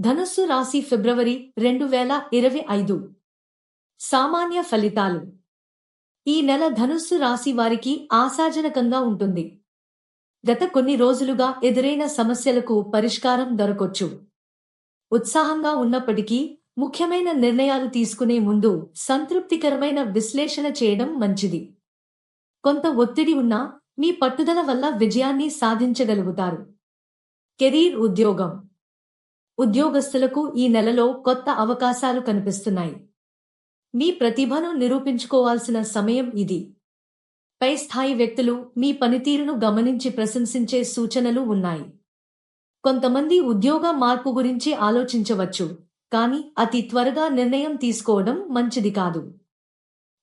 ధనుస్సు రాశి ఫిబ్రవరి రెండు వేల ఇరవై ఐదు. సామాన్య ఫలితాలు. ఈ నెల ధనుస్సు రాశి వారికి ఆశాజనకంగా ఉంటుంది. గత కొన్ని రోజులుగా ఎదురైన సమస్యలకు పరిష్కారం దొరకొచ్చు. ఉత్సాహంగా ఉన్నప్పటికీ ముఖ్యమైన నిర్ణయాలు తీసుకునే ముందు సంతృప్తికరమైన విశ్లేషణ చేయడం మంచిది. కొంత ఒత్తిడి ఉన్నా మీ పట్టుదల వల్ల విజయాన్ని సాధించగలుగుతారు. కెరీర్ ఉద్యోగం. ఉద్యోగస్తులకు ఈ నెలలో కొత్త అవకాశాలు కనిపిస్తున్నాయి. మీ ప్రతిభను నిరూపించుకోవాల్సిన సమయం ఇది. పై స్థాయి వ్యక్తులు మీ పనితీరును గమనించి ప్రశంసించే సూచనలు ఉన్నాయి. కొంతమంది ఉద్యోగ మార్పు గురించి ఆలోచించవచ్చు కానీ అతి త్వరగా నిర్ణయం తీసుకోవడం మంచిది కాదు.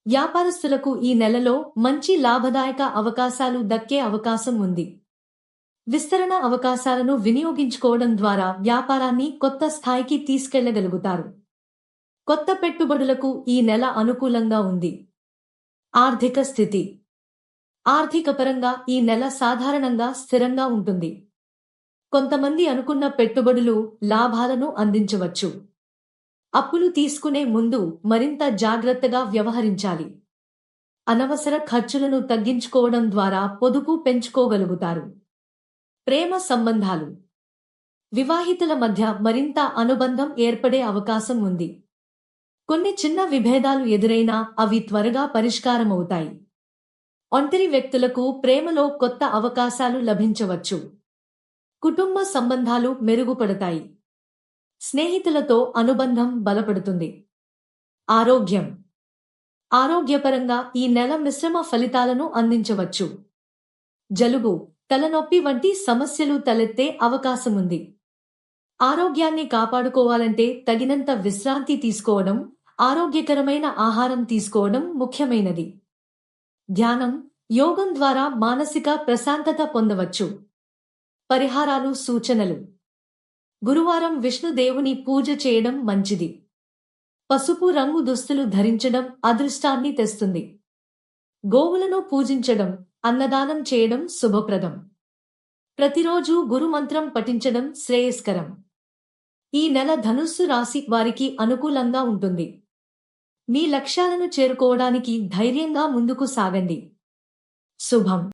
వ్యాపారస్తులకు ఈ నెలలో మంచి లాభదాయక అవకాశాలు దక్కే అవకాశం ఉంది. విస్తరణ అవకాశాలను వినియోగించుకోవడం ద్వారా వ్యాపారాన్ని కొత్త స్థాయికి తీసుకెళ్ళగలుగుతారు. కొత్త పెట్టుబడులకు ఈ నెల అనుకూలంగా ఉంది. ఆర్థిక స్థితి. ఆర్థికపరంగా ఈ నెల సాధారణంగా స్థిరంగా ఉంటుంది. కొంతమంది అనుకున్న పెట్టుబడులు లాభాలను అందించవచ్చు. అప్పులు తీసుకునే ముందు మరింత జాగ్రత్తగా వ్యవహరించాలి. అనవసర ఖర్చులను తగ్గించుకోవడం ద్వారా పొదుపు పెంచుకోగలుగుతారు. ప్రేమ సంబంధాలు. వివాహితుల మధ్య మరింత అనుబంధం ఏర్పడే అవకాశం ఉంది. కొన్ని చిన్న విభేదాలు ఎదురైనా అవి త్వరగా పరిష్కారమవుతాయి. ఒంటరి వ్యక్తులకు ప్రేమలో కొత్త అవకాశాలు లభించవచ్చు. కుటుంబ సంబంధాలు మెరుగుపడతాయి. స్నేహితులతో అనుబంధం బలపడుతుంది. ఆరోగ్యం. ఆరోగ్యపరంగా ఈ నెల మిశ్రమ ఫలితాలను అందించవచ్చు. జలుబు. తలనొప్పి వంటి సమస్యలు తలెత్తే అవకాశముంది. ఆరోగ్యాన్ని కాపాడుకోవాలంటే తగినంత విశ్రాంతి తీసుకోవడం ఆరోగ్యకరమైన ఆహారం తీసుకోవడం ముఖ్యమైనది. ధ్యానం యోగం ద్వారా మానసిక ప్రశాంతత పొందవచ్చు. పరిహారాలు సూచనలు. గురువారం విష్ణుదేవుని పూజ చేయడం మంచిది. పసుపు రంగు దుస్తులు ధరించడం అదృష్టాన్ని తెస్తుంది. గోవులను పూజించడం అన్నదానం చేయడం శుభప్రదం. ప్రతిరోజు గురుమంత్రం పఠించడం శ్రేయస్కరం. ఈ నెల ధనుస్సు రాశి వారికి అనుకూలంగా ఉంటుంది. మీ లక్ష్యాలను చేరుకోవడానికి ధైర్యంగా ముందుకు సాగండి. శుభం.